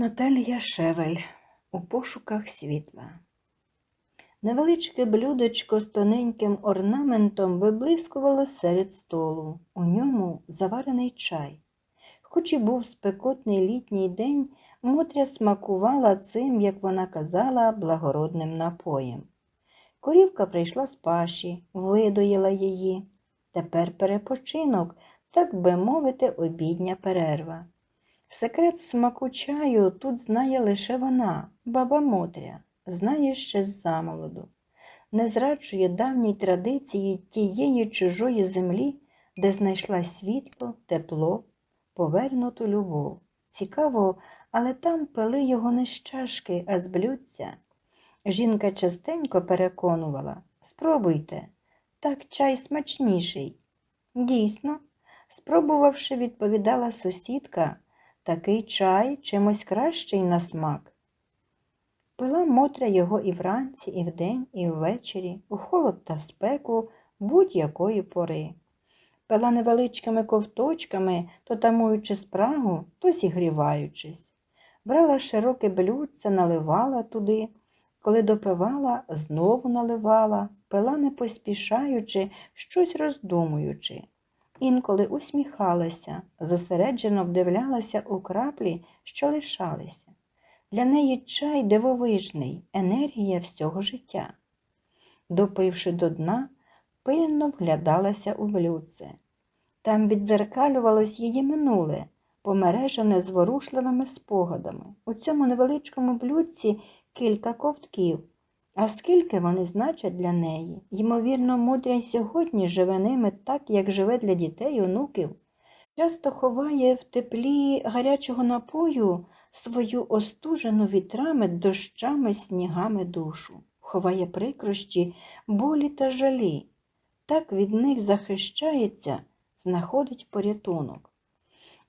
Наталія Шевель у пошуках світла. Невеличке блюдечко з тоненьким орнаментом виблискувало серед столу. У ньому заварений чай. Хоч і був спекотний літній день, Мотря смакувала цим, як вона казала, благородним напоєм. Корівка прийшла з паші, видоїла її. Тепер перепочинок, так би мовити, обідня перерва. Секрет смаку чаю тут знає лише вона, баба Мотря, знає ще з замолоду. Не зраджує давній традиції тієї чужої землі, де знайшла світло, тепло, повернуту любов. Цікаво, але там пили його не з чашки, а з блюдця. Жінка частенько переконувала спробуйте, так чай смачніший. Дійсно, спробувавши, відповідала сусідка, такий чай чимось кращий на смак. Пила Мотря його і вранці, і вдень, і ввечері, у холод та спеку будь-якої пори. Пила невеличкими ковточками, то тамуючи спрагу, то зігріваючись. Брала широке блюдце, наливала туди, коли допивала, знову наливала, пила не поспішаючи, щось роздумуючи. Інколи усміхалася, зосереджено вдивлялася у краплі, що лишалися. Для неї чай дивовижний, енергія всього життя. Допивши до дна, пильно вглядалася у блюдце. Там відзеркалювалось її минуле, помережене зворушливими спогадами. У цьому невеличкому блюдці кілька ковтків. А скільки вони значать для неї? Ймовірно, мудря й сьогодні живе ними так, як живе для дітей, онуків. Часто ховає в теплі гарячого напою свою остужену вітрами, дощами, снігами душу, ховає прикрощі, болі та жалі. Так від них захищається, знаходить порятунок.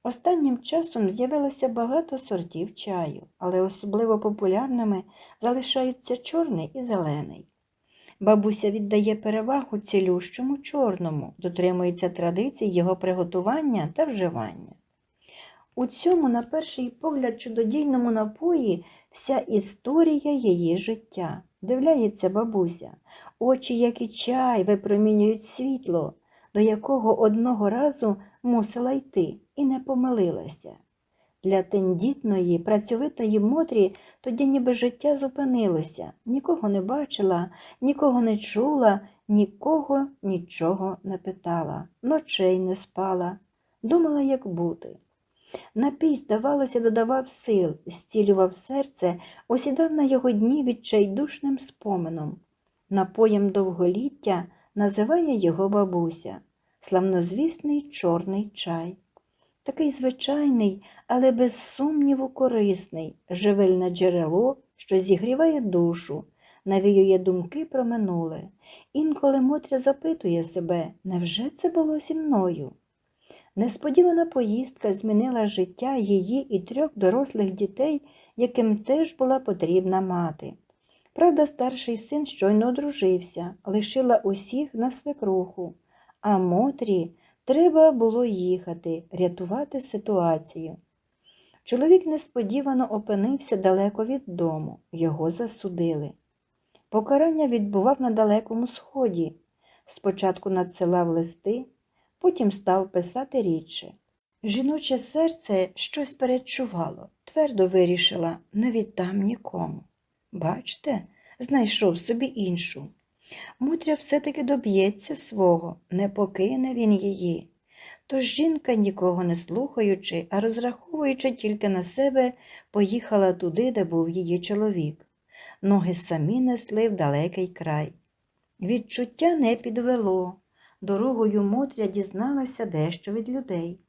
Останнім часом з'явилося багато сортів чаю, але особливо популярними залишаються чорний і зелений. Бабуся віддає перевагу цілющому чорному, дотримується традицій його приготування та вживання. У цьому, на перший погляд, чудодійному напої вся історія її життя. Дивляється бабуся, очі, як і чай, випромінюють світло, до якого одного разу мусила йти і не помилилася. Для тендітної, працьовитої Мотрі тоді ніби життя зупинилося, нікого не бачила, нікого не чула, нікого нічого не питала, ночей не спала, думала, як бути. Напій, здавалося, додавав сил, зцілював серце, осідав на його дні відчайдушним спомином. Напоєм довголіття називає його бабуся, славнозвісний чорний чай. Такий звичайний, але без сумніву корисний, живильне джерело, що зігріває душу, навіює думки про минуле. Інколи Мотря запитує себе, невже це було зі мною? Несподівана поїздка змінила життя її і трьох дорослих дітей, яким теж була потрібна мати. Правда, старший син щойно одружився, лишила усіх на свекруху, а Мотрі треба було їхати, рятувати ситуацію. Чоловік несподівано опинився далеко від дому, його засудили. Покарання відбував на далекому сході. Спочатку надсилав листи, потім став писати рідше. Жіноче серце щось передчувало, твердо вирішила не віддам нікому. Бачте, знайшов собі іншу. Мутря все-таки доб'ється свого, не покине він її. Тож жінка, нікого не слухаючи, а розраховуючи тільки на себе, поїхала туди, де був її чоловік. Ноги самі несли в далекий край. Відчуття не підвело. Дорогою Мотря дізналася дещо від людей.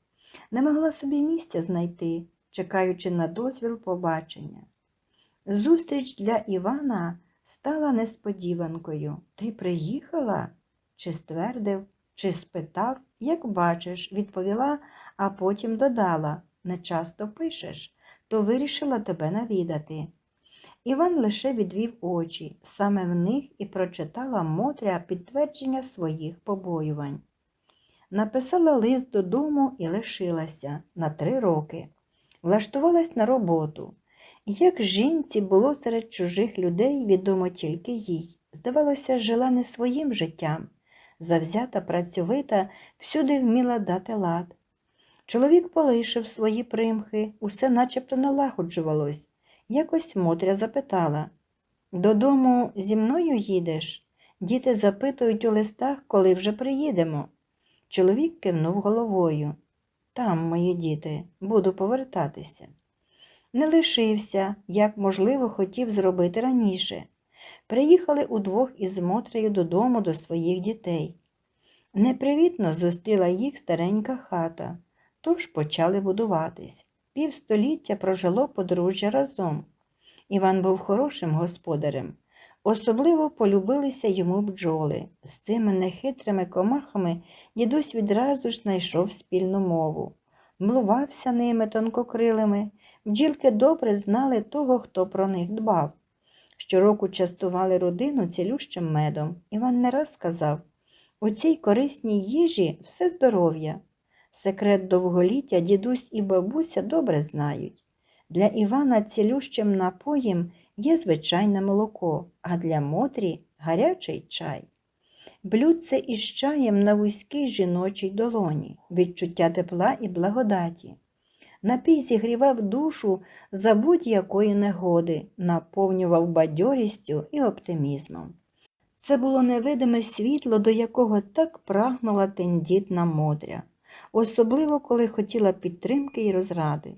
Не могла собі місця знайти, чекаючи на дозвіл побачення. Зустріч для Івана стала несподіванкою. Ти приїхала? Чи ствердив, чи спитав, як бачиш, відповіла, а потім додала не часто пишеш, то вирішила тебе навідати. Іван лише відвів очі, саме в них і прочитала Мотря підтвердження своїх побоювань. Написала лист додому і лишилася на три роки. Влаштувалась на роботу. Як жінці було серед чужих людей, відомо тільки їй. Здавалося, жила не своїм життям. Завзята, працьовита, всюди вміла дати лад. Чоловік полишив свої примхи, усе начебто налагоджувалось. Якось Мотря запитала Додому зі мною їдеш? Діти запитують у листах, коли вже приїдемо. Чоловік кивнув головою. Там, мої діти, буду повертатися. Не лишився, як, можливо, хотів зробити раніше. Приїхали удвох із Мотрею додому до своїх дітей. Непривітно зустріла їх старенька хата, тож почали будуватись. Півстоліття прожило подружжя разом. Іван був хорошим господарем. Особливо полюбилися йому бджоли. З цими нехитрими комахами дідусь відразу ж знайшов спільну мову. Млувався ними тонкокрилими. Бджілки добре знали того, хто про них дбав. Щороку частували родину цілющим медом. Іван не раз сказав у цій корисній їжі все здоров'я. Секрет довголіття дідусь і бабуся добре знають. Для Івана цілющим напоєм є звичайне молоко, а для Мотрі гарячий чай. Блюдце із чаєм на вузькій жіночій долоні, відчуття тепла і благодаті. Напій зігрівав душу за будь-якої негоди, наповнював бадьорістю і оптимізмом. Це було невидиме світло, до якого так прагнула тендітна Мотря, особливо коли хотіла підтримки і розради.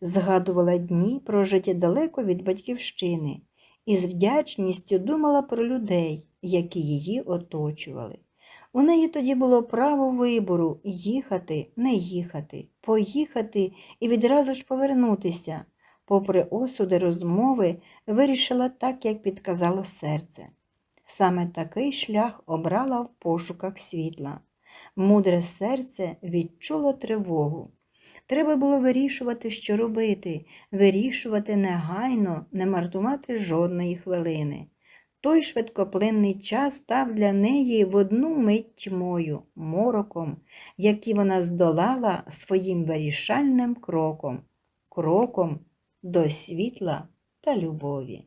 Згадувала дні, прожиті далеко від батьківщини, і з вдячністю думала про людей, які її оточували. У неї тоді було право вибору їхати, не їхати, поїхати і відразу ж повернутися. Попри осуди розмови, вирішила так, як підказало серце. Саме такий шлях обрала в пошуках світла. Мудре серце відчуло тривогу. Треба було вирішувати, що робити, вирішувати негайно, не мартувати жодної хвилини. Той швидкоплинний час став для неї в одну мить тьмою, мороком, який вона здолала своїм вирішальним кроком, кроком до світла та любові.